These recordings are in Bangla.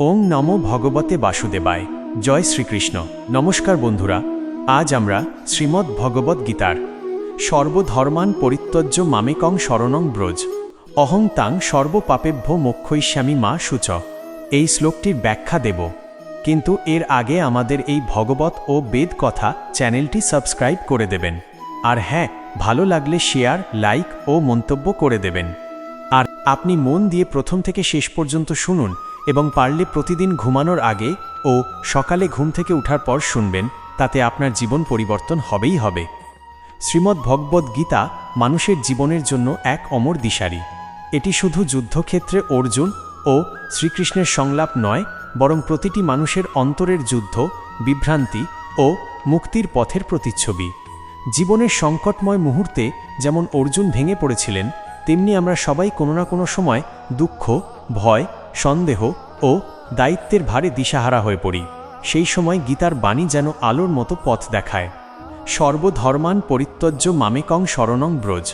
ওং নমো ভগবতে বাসুদেবায়। জয় শ্রীকৃষ্ণ। নমস্কার বন্ধুরা। আজ আমরা শ্রীমদ্ ভগবদ্ গীতার সর্বধর্মান পরিত্যজ্য মামেকং শরণং ব্রজ। অহং তাং সর্বপাপেভ্য মোক্ষৈষ্যামী মা সূচ। এই শ্লোকটির ব্যাখ্যা দেব। কিন্তু এর আগে আমাদের এই ভগবত ও বেদ কথা চ্যানেলটি সাবস্ক্রাইব করে দেবেন। আর হ্যাঁ ভালো লাগলে শেয়ার, লাইক ও মন্তব্য করে দেবেন। আর আপনি মন দিয়ে প্রথম থেকে শেষ পর্যন্ত শুনুন। এবং পারলে প্রতিদিন ঘুমানোর আগে ও সকালে ঘুম থেকে উঠার পর শুনবেন, তাতে আপনার জীবন পরিবর্তন হবেই হবে। শ্রীমদ্ ভগবদ্ গীতা মানুষের জীবনের জন্য এক অমর দিশারি। এটি শুধু যুদ্ধক্ষেত্রে অর্জুন ও শ্রীকৃষ্ণের সংলাপ নয়, বরং প্রতিটি মানুষের অন্তরের যুদ্ধ, বিভ্রান্তি ও মুক্তির পথের প্রতিচ্ছবি। জীবনের সংকটময় মুহূর্তে যেমন অর্জুন ভেঙে পড়েছিলেন, তেমনি আমরা সবাই কোনো না কোনো সময় দুঃখ, ভয় সন্দেহ ও দায়িত্বের ভারে দিশাহারা হয়ে পড়ি। সেই সময় গীতার বাণী যেন আলোর মতো পথ দেখায়। সর্বধর্মান পরিত্যজ্য মামেকং শরণং ব্রজ।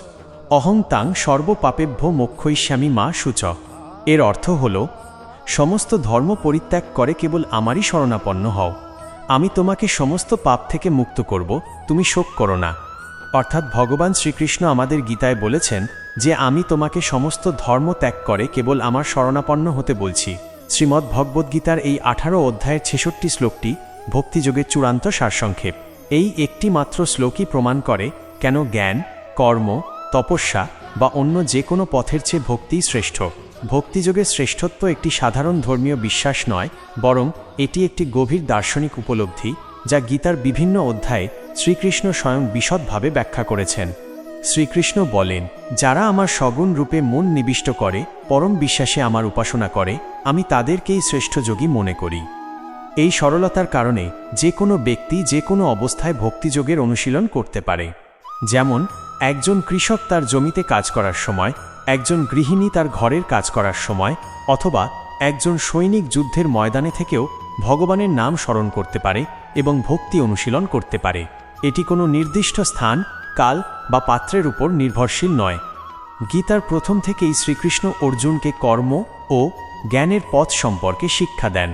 অহং তাং সর্বপাপেভ্য মোক্ষৈষ্যামী মা সূচ। এর অর্থ হল, সমস্ত ধর্ম পরিত্যাগ করে কেবল আমারই শরণাপন্ন হও। আমি তোমাকে সমস্ত পাপ থেকে মুক্ত করব, তুমি শোক করো না। অর্থাৎ ভগবান শ্রীকৃষ্ণ আমাদের গীতায় বলেছেন যে আমি তোমাকে সমস্ত ধর্ম ত্যাগ করে কেবল আমার শরণাপন্ন হতে বলছি। শ্রীমদ্ ভগবদ্গীতার এই আঠারো অধ্যায়ের ছেষট্টি শ্লোকটি ভক্তিযোগের চূড়ান্ত সারসংক্ষেপ। এই একটি মাত্র শ্লোকই প্রমাণ করে কেন জ্ঞান, কর্ম, তপস্যা বা অন্য যে কোনো পথের চেয়ে ভক্তিই শ্রেষ্ঠ। ভক্তিযোগের শ্রেষ্ঠত্ব একটি সাধারণ ধর্মীয় বিশ্বাস নয়, বরং এটি একটি গভীর দার্শনিক উপলব্ধি যা গীতার বিভিন্ন অধ্যায়ে শ্রীকৃষ্ণ স্বয়ং বিশদভাবে ব্যাখ্যা করেছেন। শ্রীকৃষ্ণ বলেন, যারা আমার সগুণ রূপে মন নিবিষ্ট করে, পরম বিশ্বাসে আমার উপাসনা করে, আমি তাদেরকেই শ্রেষ্ঠ যোগী মনে করি। এই সরলতার কারণে যে কোনো ব্যক্তি যে কোনো অবস্থায় ভক্তিযোগের অনুশীলন করতে পারে। যেমন, একজন কৃষক তার জমিতে কাজ করার সময়, একজন গৃহিণী তার ঘরের কাজ করার সময়, অথবা একজন সৈনিক যুদ্ধের ময়দানে থেকেও ভগবানের নাম স্মরণ করতে পারে এবং ভক্তি অনুশীলন করতে পারে। এটি কোনো নির্দিষ্ট স্থান কাল বা পাত্রের উপর নির্ভরশীল নয়। গীতার প্রথম থেকেই শ্রীকৃষ্ণ অর্জুনকে কর্ম ও জ্ঞানের পথ সম্পর্কে শিক্ষা দেন।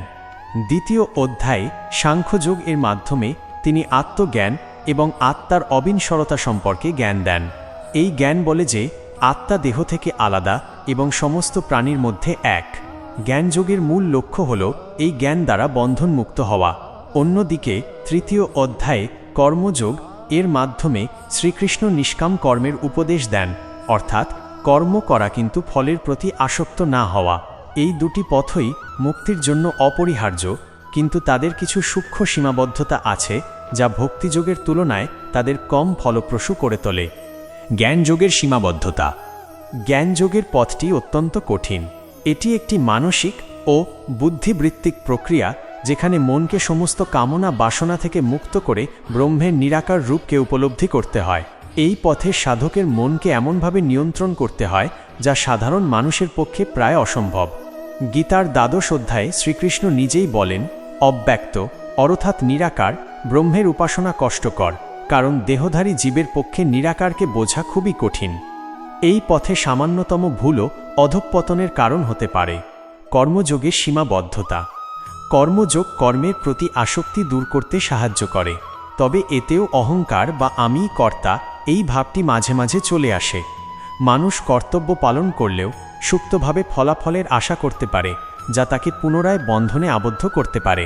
দ্বিতীয় অধ্যায়ে সাংখ্যযোগ এর মাধ্যমে তিনি আত্মজ্ঞান এবং আত্মার অবিনশ্বরতা সম্পর্কে জ্ঞান দেন। এই জ্ঞান বলে যে, আত্মা দেহ থেকে আলাদা এবং সমস্ত প্রাণীর মধ্যে এক। জ্ঞানযোগের মূল লক্ষ্য হল এই জ্ঞান দ্বারা বন্ধনমুক্ত হওয়া। অন্যদিকে তৃতীয় অধ্যায়ে কর্মযোগ এর মাধ্যমে শ্রীকৃষ্ণ নিষ্কাম কর্মের উপদেশ দেন, অর্থাৎ কর্ম করা কিন্তু ফলের প্রতি আসক্ত না হওয়া। এই দুটি পথই মুক্তির জন্য অপরিহার্য, কিন্তু তাদের কিছু সূক্ষ্ম সীমাবদ্ধতা আছে, যা ভক্তিযোগের তুলনায় তাদের কম ফলপ্রসূ করে তোলে। জ্ঞানযোগের সীমাবদ্ধতা। জ্ঞানযোগের পথটি অত্যন্ত কঠিন। এটি একটি মানসিক ও বুদ্ধিবৃত্তিক প্রক্রিয়া যেখানে মনকে সমস্ত কামনা বাসনা থেকে মুক্ত করে ব্রহ্মের নিরাকার রূপকে উপলব্ধি করতে হয়। এই পথে সাধকের মনকে এমনভাবে নিয়ন্ত্রণ করতে হয়, যা সাধারণ মানুষের পক্ষে প্রায় অসম্ভব। গীতার দ্বাদশ অধ্যায়ে শ্রীকৃষ্ণ নিজেই বলেন, অব্যক্ত, অর্থাৎ নিরাকার, ব্রহ্মের উপাসনা কষ্টকর, কারণ দেহধারী জীবের পক্ষে নিরাকারকে বোঝা খুবই কঠিন। এই পথে সামান্যতম ভুলও অধঃপতনের কারণ হতে পারে। কর্মযোগের সীমাবদ্ধতা। কর্মযোগ কর্মের প্রতি আসক্তি দূর করতে সাহায্য করে। তবে এতেও অহংকার বা আমি কর্তা এই ভাবটি মাঝে মাঝে চলে আসে। মানুষ কর্তব্য পালন করলেও সুপ্তভাবে ফলাফলের আশা করতে পারে, যা তাকে পুনরায় বন্ধনে আবদ্ধ করতে পারে।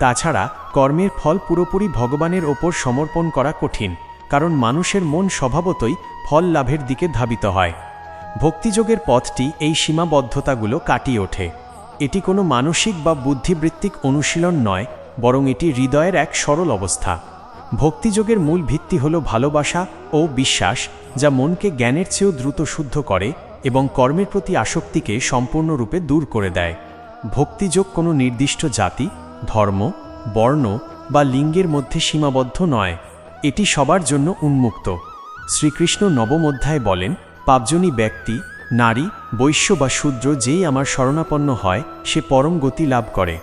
তাছাড়া কর্মের ফল পুরোপুরি ভগবানের ওপর সমর্পণ করা কঠিন, কারণ মানুষের মন স্বভাবতই ফল লাভের দিকে ধাবিত হয়। ভক্তিযোগের পথটি এই সীমাবদ্ধতাগুলো কাটিয়ে ওঠে। এটি কোনো মানসিক বা বুদ্ধিবৃত্তিক অনুশীলন নয়, বরং এটি হৃদয়ের এক সরল অবস্থা। ভক্তিযোগের মূল ভিত্তি হল ভালোবাসা ও বিশ্বাস, যা মনকে জ্ঞানের চেয়েও দ্রুত শুদ্ধ করে এবং কর্মের প্রতি আসক্তিকে সম্পূর্ণরূপে দূর করে দেয়। ভক্তিযোগ কোনো নির্দিষ্ট জাতি, ধর্ম, বর্ণ বা লিঙ্গের মধ্যে সীমাবদ্ধ নয়। এটি সবার জন্য উন্মুক্ত। শ্রীকৃষ্ণ নবম অধ্যায় বলেন পাপজনী ব্যক্তি নারী, বৈশ্য বা শূদ্র যেই আমার শরণাপন্ন হয়, সে পরম গতি লাভ করে।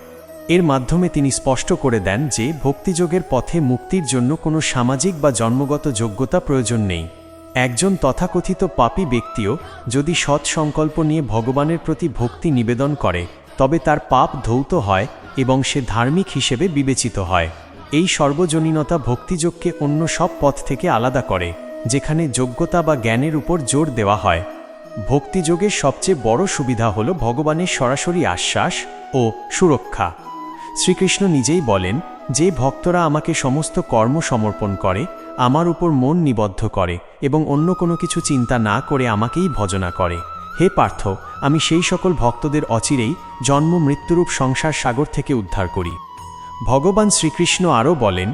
এর মাধ্যমে তিনি স্পষ্ট করে দেন যে ভক্তিযোগের পথে মুক্তির জন্য কোনো সামাজিক বা জন্মগত যোগ্যতা প্রয়োজন নেই। একজন তথাকথিত পাপী ব্যক্তিও যদি সৎ সংকল্প নিয়ে ভগবানের প্রতি ভক্তি নিবেদন করে, তবে তার পাপ ধৌত হয় এবং সে ধার্মিক হিসেবে বিবেচিত হয়। এই সর্বজনীনতা ভক্তিযোগকে অন্য সব পথ থেকে আলাদা করে, যেখানে যোগ্যতা বা জ্ঞানের উপর জোর দেওয়া হয়। ভক্তিযোগের সবচেয়ে বড় সুবিধা হল ভগবানের সরাসরি আশ্বাস ও সুরক্ষা। শ্রীকৃষ্ণ নিজেই বলেন, যে ভক্তরা আমাকে সমস্ত কর্ম সমর্পণ করে, আমার উপর মন নিবদ্ধ করে এবং অন্য কোনো কিছু চিন্তা না করে আমাকেই ভজনা করে। হে পার্থ, আমি সেই সকল ভক্তদের অচিরেই জন্ম মৃত্যুরূপ সংসার সাগর থেকে উদ্ধার করি। ভগবান শ্রীকৃষ্ণ আরও বলেন,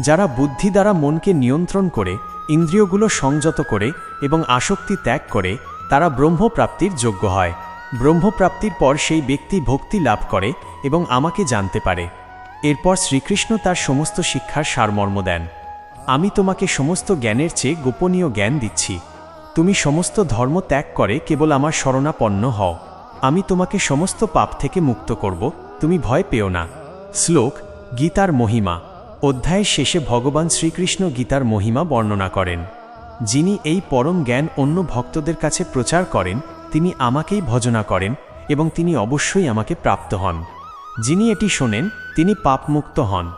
যারা বুদ্ধি দ্বারা মনকে নিয়ন্ত্রণ করে, ইন্দ্রিয়গুলো সংযত করে এবং আসক্তি ত্যাগ করে তারা ব্রহ্মপ্রাপ্তির যোগ্য হয়। ব্রহ্মপ্রাপ্তির পর সেই ব্যক্তি ভক্তি লাভ করে এবং আমাকে জানতে পারে। এরপর শ্রীকৃষ্ণ তার সমস্ত শিক্ষার সারমর্ম দেন। আমি তোমাকে সমস্ত জ্ঞানের চেয়ে গোপনীয় জ্ঞান দিচ্ছি। তুমি সমস্ত ধর্ম ত্যাগ করে কেবল আমার শরণাপন্ন হও। আমি তোমাকে সমস্ত পাপ থেকে মুক্ত করব, তুমি ভয় পেও না। শ্লোক, গীতার মহিমা। অধ্যায়ের শেষে ভগবান শ্রীকৃষ্ণ গীতার মহিমা বর্ণনা করেন। যিনি এই পরম জ্ঞান অন্য ভক্তদের কাছে প্রচার করেন, তিনি আমাকেই ভজনা করেন এবং তিনি অবশ্যই আমাকে প্রাপ্ত হন। যিনি এটি শোনেন, তিনি পাপমুক্ত হন।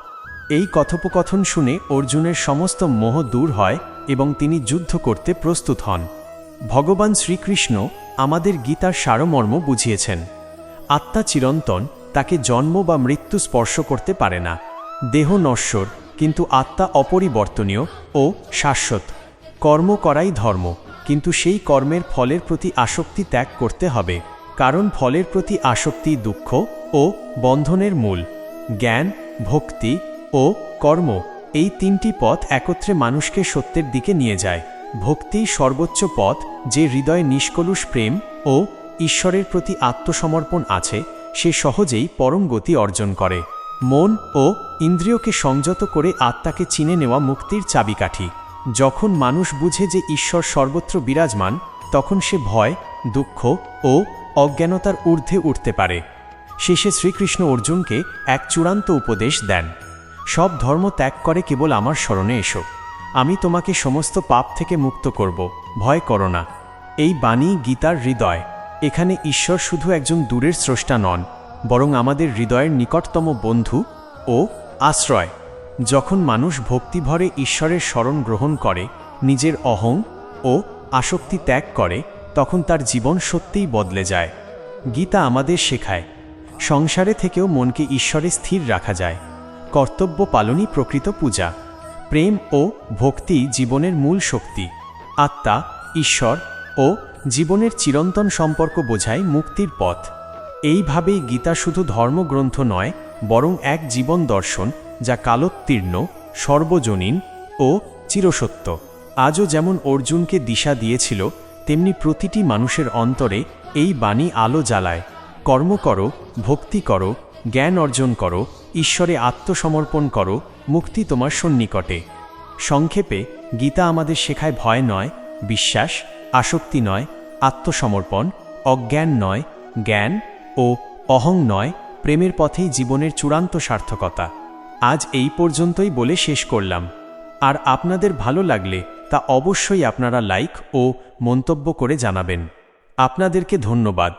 এই কথোপকথন শুনে অর্জুনের সমস্ত মোহ দূর হয় এবং তিনি যুদ্ধ করতে প্রস্তুত হন। ভগবান শ্রীকৃষ্ণ আমাদের গীতার সারমর্ম বুঝিয়েছেন। আত্মা চিরন্তন, তাকে জন্ম বা মৃত্যু স্পর্শ করতে পারে না। দেহ নশ্বর, কিন্তু আত্মা অপরিবর্তনীয় ও শাশ্বত। কর্ম করাই ধর্ম, কিন্তু সেই কর্মের ফলের প্রতি আসক্তি ত্যাগ করতে হবে, কারণ ফলের প্রতি আসক্তি দুঃখ ও বন্ধনের মূল, জ্ঞান, ভক্তি ও কর্ম, এই তিনটি পথ একত্রে মানুষকে সত্যের দিকে নিয়ে যায়, ভক্তি সর্বোচ্চ পথ যে হৃদয়ে নিষ্কলুষ প্রেম ও ঈশ্বরের প্রতি আত্মসমর্পণ আছে, সে সহজেই পরম গতি অর্জন করে, মন ও ইন্দ্রিয়কে সংযত করে আত্মাকে চিনে নেওয়া মুক্তির চাবিকাঠি। যখন মানুষ বুঝে যে ঈশ্বর সর্বত্র বিরাজমান, তখন সে ভয়, দুঃখ ও অজ্ঞানতার ঊর্ধ্বে উঠতে পারে। শেষে শ্রীকৃষ্ণ অর্জুনকে এক চূড়ান্ত উপদেশ দেন। সব ধর্ম ত্যাগ করে কেবল আমার স্মরণে এসো। আমি তোমাকে সমস্ত পাপ থেকে মুক্ত করব। ভয় করো না। এই বাণী গীতার হৃদয়। এখানে ঈশ্বর শুধু একজন দূরের স্রষ্টা নন, বরং আমাদের হৃদয়ের নিকটতম বন্ধু ও আশ্রয়। যখন মানুষ ভক্তিভরে ঈশ্বরের স্মরণ গ্রহণ করে, নিজের অহং ও আসক্তি ত্যাগ করে, তখন তার জীবন সত্যিই বদলে যায়। গীতা আমাদের শেখায়, সংসারে থেকেও মনকে ঈশ্বরে স্থির রাখা যায়। কর্তব্য পালনই প্রকৃত পূজা। প্রেম ও ভক্তি জীবনের মূল শক্তি। আত্মা, ঈশ্বর ও জীবনের চিরন্তন সম্পর্ক বোঝায় মুক্তির পথ। এইভাবেই গীতা শুধু ধর্মগ্রন্থ নয়, বরং এক জীবন দর্শন যা কালোত্তীর্ণ, সর্বজনীন ও চিরসত্য। আজও যেমন অর্জুনকে দিশা দিয়েছিল, তেমনি প্রতিটি মানুষের অন্তরে এই বাণী আলো জ্বালায়। কর্ম করো, ভক্তি করো, জ্ঞান অর্জন করো, ঈশ্বরে আত্মসমর্পণ করো, মুক্তি তোমার সন্নিকটে। সংক্ষেপে, গীতা আমাদের শেখায় ভয় নয়, বিশ্বাস, আসক্তি নয়, আত্মসমর্পণ, অজ্ঞান নয়, জ্ঞান ও অহং নয়, প্রেমের পথেই জীবনের চূড়ান্ত সার্থকতা। আজ এই পর্যন্তই বলে শেষ করলাম। আর আপনাদের ভালো লাগলে তা অবশ্যই আপনারা লাইক ও মন্তব্য করে জানাবেন। আপনাদেরকে ধন্যবাদ।